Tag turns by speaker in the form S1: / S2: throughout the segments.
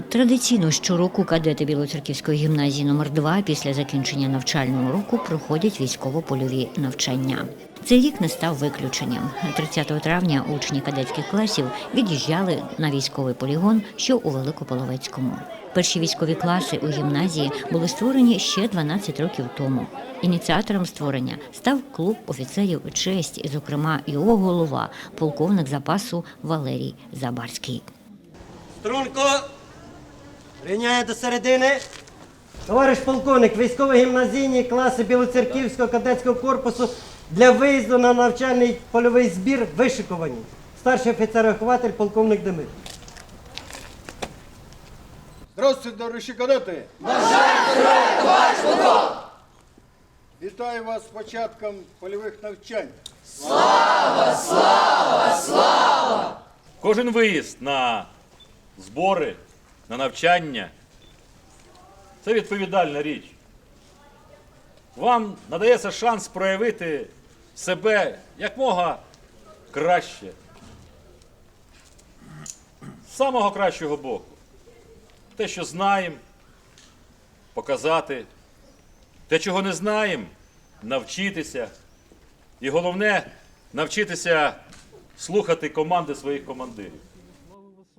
S1: Традиційно щороку кадети Білоцерківської гімназії номер 2 після закінчення навчального року проходять військово-польові навчання. Цей рік не став виключенням. 30 травня учні кадетських класів від'їжджали на військовий полігон, що у Великополовецькому. Перші військові класи у гімназії були створені ще 12 років тому. Ініціатором створення став клуб офіцерів честі, і, зокрема, його голова, полковник запасу Валерій Забарський.
S2: Струнко. Рівняє до середини. Товариш полковник, військово-гімназійні класи Білоцерківського кадетського корпусу для виїзду на навчальний польовий збір вишикувані. Старший офіцер-вихователь, полковник Демир.
S3: Здравствуйте, товариші кадети! Бажаю товариш Вітаю вас з початком польових навчань. Слава, слава, слава!
S4: Кожен виїзд на збори, на навчання це відповідальна річ. Вам надається шанс проявити себе якмога краще. З самого кращого боку. Те, що знаємо, показати. Те, чого не знаємо, навчитися. І головне навчитися слухати команди своїх командирів.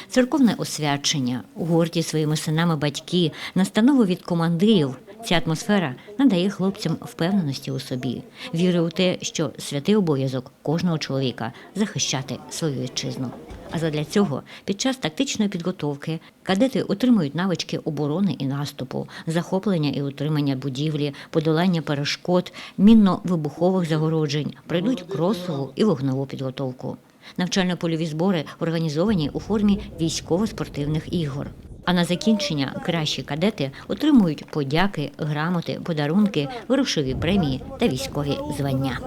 S1: Церковне освячення, горді своїми синами батьки, настанови від командирів. Ця атмосфера надає хлопцям впевненості у собі, віри у те, що святий обов'язок кожного чоловіка захищати свою вітчизну. А задля цього під час тактичної підготовки кадети отримують навички оборони і наступу, захоплення і утримання будівлі, подолання перешкод, мінно-вибухових загороджень, пройдуть кросову і вогневу підготовку. Навчально-польові збори організовані у формі військово-спортивних ігор. А на закінчення кращі кадети отримують подяки, грамоти, подарунки, грошові премії та військові звання.